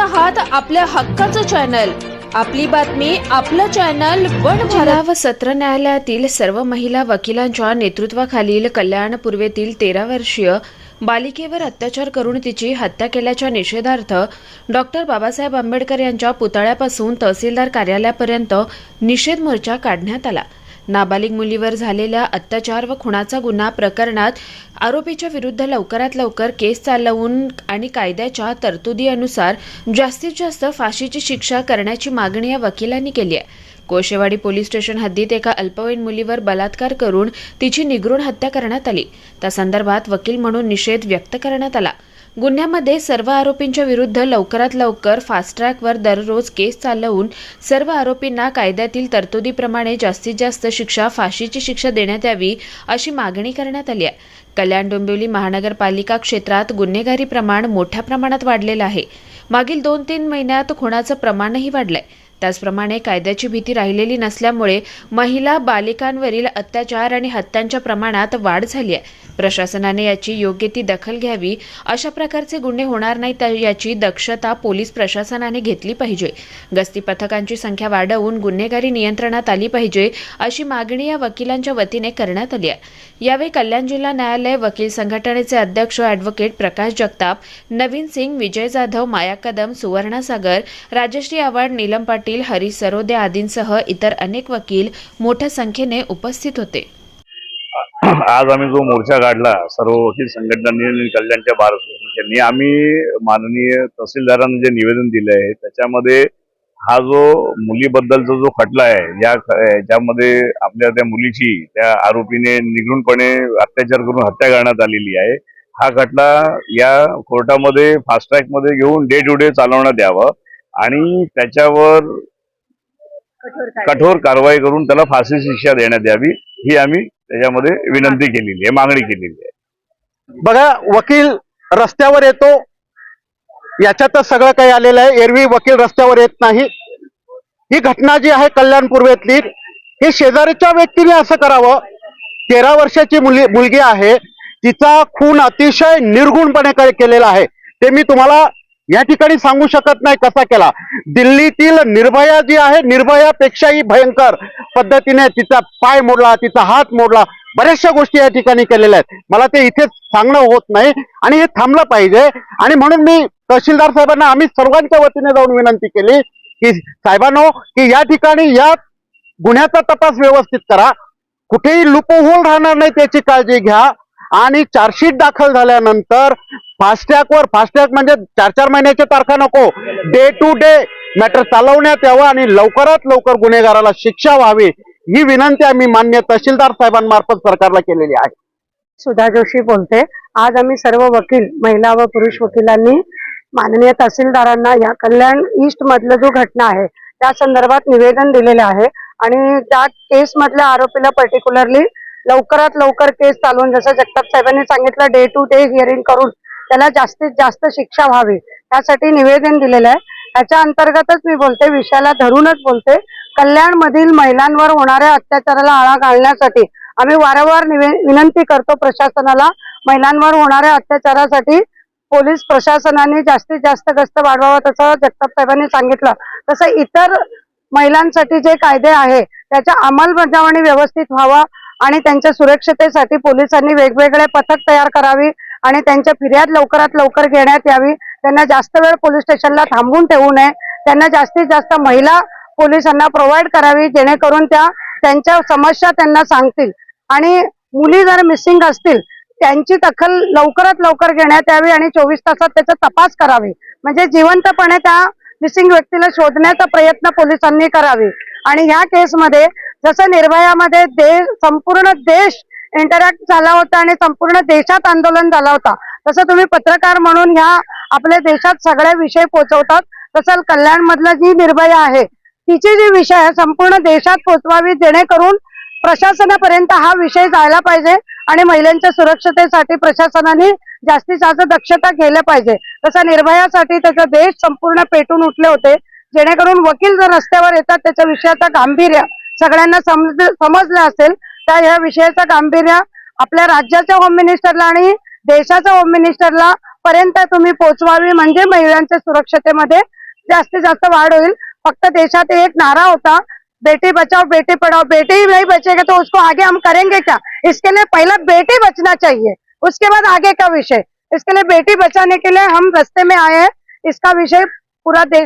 आहात आपल्या हक्काचं चॅनल. आपली बातमी आपलं चॅनल वन जिल्हा व सत्र न्यायालयातील सर्व महिला वकिलांच्या नेतृत्वाखालील कल्याण पूर्वेतील तेरा वर्षीय बालिकेवर अत्याचार करून तिची हत्या केल्याच्या निषेधार्थ डॉक्टर बाबासाहेब आंबेडकर यांच्या पुतळ्यापासून तहसीलदार कार्यालयापर्यंत निषेध मोर्चा काढण्यात आला. नाबालिग मुलीवर झालेल्या अत्याचार व खुनाचा गुन्हा प्रकरणात आरोपीच्या विरुद्ध लवकरात लवकर केस चालवून आणि कायद्याच्या तरतुदीनुसार जास्तीत जास्त फाशीची शिक्षा करण्याची मागणी या वकिलांनी केली आहे. कोशेवाडी पोलीस स्टेशन हद्दीत एका अल्पवयीन मुलीवर बलात्कार करून तिची निगरून हत्या करण्यात आली. त्या संदर्भात वकील म्हणून निषेध व्यक्त करण्यात आला. गुन्ह्यामध्ये सर्व आरोपींच्या विरुद्ध लवकरात लवकर फास्ट ट्रॅकवर दररोज केस चालवून सर्व आरोपींना कायद्यातील तरतुदीप्रमाणे जास्तीत जास्त शिक्षा फाशीची शिक्षा देण्यात यावी अशी मागणी करण्यात आली आहे. कल्याण डोंबिवली महानगरपालिका क्षेत्रात गुन्हेगारी प्रमाण मोठ्या प्रमाणात वाढलेलं आहे. मागील दोन तीन महिन्यात खुणाचं प्रमाणही वाढलंय. त्याचप्रमाणे कायद्याची भीती राहिलेली नसल्यामुळे महिला बालिकांवरील अत्याचार आणि हत्यांच्या प्रमाणात वाढ झाली आहे. प्रशासनाने याची योग्य ती दखल घ्यावी अशा प्रकारचे गुन्हे होणार नाहीत याची दक्षता पोलीस प्रशासनाने घेतली पाहिजे. गस्ती पथकांची संख्या वाढवून गुन्हेगारी नियंत्रणात आली पाहिजे अशी मागणी या वकिलांच्या वतीने करण्यात आली आहे. यावेळी कल्याण जिल्हा न्यायालय वकील संघटनेचे अध्यक्ष ॲडव्होकेट प्रकाश जगताप नवीन सिंग विजय जाधव माया कदम सुवर्णा सागर राजश्री आव्हाड नीलम पाटील हरी सरोदे आदींसह इतर अनेक वकील मोठ्या संख्येने उपस्थित होते. आज आम्ही जो मोर्चा काढला सर्व वकील संघटनांनी कल्याणच्या भारत आम्ही माननीय तहसीलदारांना जे निवेदन दिले आहे त्याच्यामध्ये हा जो मुलीबद्दलचा जो खटला आहे या ज्यामध्ये आपल्या त्या मुलीची त्या आरोपीने निघूनपणे अत्याचार करून हत्या करण्यात आलेली आहे. हा खटला या कोर्टामध्ये फास्ट ट्रॅकमध्ये घेऊन डे टू डे चालवण्यात यावं. आणि त्याच्यावर कठोर कारवाई करून त्याला फाशी शिक्षा देण्यात यावी ही आम्ही त्याच्यामध्ये विनंती केलेली आहे मागणी केलेली आहे. बघा वकील रस्त्यावर येतो याच्यातच सगळं काही आलेलं आहे. एरवी वकील रस्त्यावर येत नाही. ही घटना जी आहे कल्याण पूर्वेतली ही शेजारीच्या व्यक्तीने असं करावं. तेरा वर्षाची मुली मुलगी आहे तिचा खून अतिशय निर्गुणपणे केलेला आहे. ते मी तुम्हाला या ठिकाणी सांगू शकत नाही कसा केला. दिल्लीतील निर्भया जी आहे निर्भयापेक्षाही भयंकर पद्धतीने तिचा पाय मोडला तिचा हात मोडला बऱ्याचशा गोष्टी या ठिकाणी केलेल्या आहेत. मला ते इथे सांगणं होत नाही आणि हे थांबलं पाहिजे. आणि म्हणून मी तहसीलदार साहेबांना आम्ही सर्वांच्या वतीने जाऊन विनंती केली की साहेबांनो की या ठिकाणी या गुन्ह्याचा तपास व्यवस्थित करा. कुठेही लुपहोल राहणार नाही त्याची काळजी घ्या. आणि चार्जशीट दाखल झाल्यानंतर फास्टॅगवर फास्टॅग म्हणजे चार चार महिन्याच्या तारखा नको. डे टू डे मॅटर चालवण्यात यावं आणि लवकरात लवकर गुन्हेगाराला शिक्षा व्हावी ही विनंती आम्ही मान्य तहसीलदार साहेबांमार्फत सरकारला केलेली आहे. सुधा जोशी बोलते आज आम्ही सर्व वकील महिला व पुरुष वकिलांनी माननीय तहसीलदारांना या कल्याण ईस्ट मधलं जो घटना आहे त्या संदर्भात निवेदन दिलेले आहे आणि त्या केस मधल्या आरोपीला पर्टिक्युलरली लवकरात लवकर केस चालवून जसं जगताप साहेबांनी सांगितलं डे टू डे हिअरिंग करून त्याला जास्तीत जास्त शिक्षा व्हावी त्यासाठी निवेदन दिलेलं आहे. त्याच्या अंतर्गतच मी बोलते विषयाला धरूनच बोलते. कल्याण मधील महिलांवर होणाऱ्या अत्याचाराला आळा घालण्यासाठी आम्ही वारंवार निवे- विनंती करतो प्रशासनाला महिलांवर होणाऱ्या अत्याचारासाठी पोलीस प्रशासनाने जास्तीत जास्त गस्त वाढवावा तसं जगताप साहेबांनी सांगितलं. तसं इतर महिलांसाठी जे कायदे आहे त्याच्या अंमलबजावणी व्यवस्थित व्हावा आणि त्यांच्या सुरक्षतेसाठी पोलिसांनी वेगवेगळे पथक तयार करावी. आणि त्यांच्या फिर्याद लवकरात लवकर घेण्यात यावी. त्यांना जास्त वेळ पोलीस स्टेशनला थांबवून ठेवू नये. त्यांना जास्तीत जास्त महिला पोलिसांना प्रोव्हाइड करावी जेणेकरून त्या त्यांच्या समस्या त्यांना सांगतील. आणि मुली जर मिसिंग असतील त्यांची दखल लवकरात लवकर घेण्यात यावी आणि चोवीस तासात त्याचा तपास करावी. म्हणजे जिवंतपणे त्या मिसिंग व्यक्तीला शोधण्याचा प्रयत्न पोलिसांनी करावी. आणि ह्या केसमध्ये जसं निर्भयामध्ये देश संपूर्ण देश इंटरॅक्ट झाला होता आणि संपूर्ण देशात आंदोलन झाला होता. तसं तुम्ही पत्रकार म्हणून ह्या आपल्या देशात सगळे विषय पोहोचवतात तसं कल्याण मधलं जी निर्भया आहे तिची जी विषय संपूर्ण देशात पोहोचवावी जेणेकरून प्रशासनापर्यंत हा विषय जायला पाहिजे आणि महिलांच्या सुरक्षतेसाठी प्रशासनाने जास्तीत जास्त दक्षता घ्यायला पाहिजे. तसं निर्भयासाठी त्याचा देश संपूर्ण पेटून उठले होते. जेणेकरून वकील जर रस्त्यावर येतात त्याच्या विषयाचा गांभीर्य सगळ्यांना समज समजलं असेल तर ह्या विषयाचं गांभीर्य आपल्या राज्याच्या होम मिनिस्टरला आणि देशाच्या होम मिनिस्टरला पर्यंत तुम्ही पोहोचवावी. म्हणजे महिलांच्या सुरक्षतेमध्ये जास्तीत जास्त वाढ होईल. फक्त देशात एक नारा होता. बेटी बचाओ बेटी पढ़ाओ बेटी ही नहीं बचेगा तो उसको आगे हम करेंगे क्या? इसके लिए पहला बेटी बचना चाहिए। उसके बाद आगे का विषय? इसके लिए बेटी बचाने के लिए हम रस्ते में आए हैं। इसका विषय पूरा देश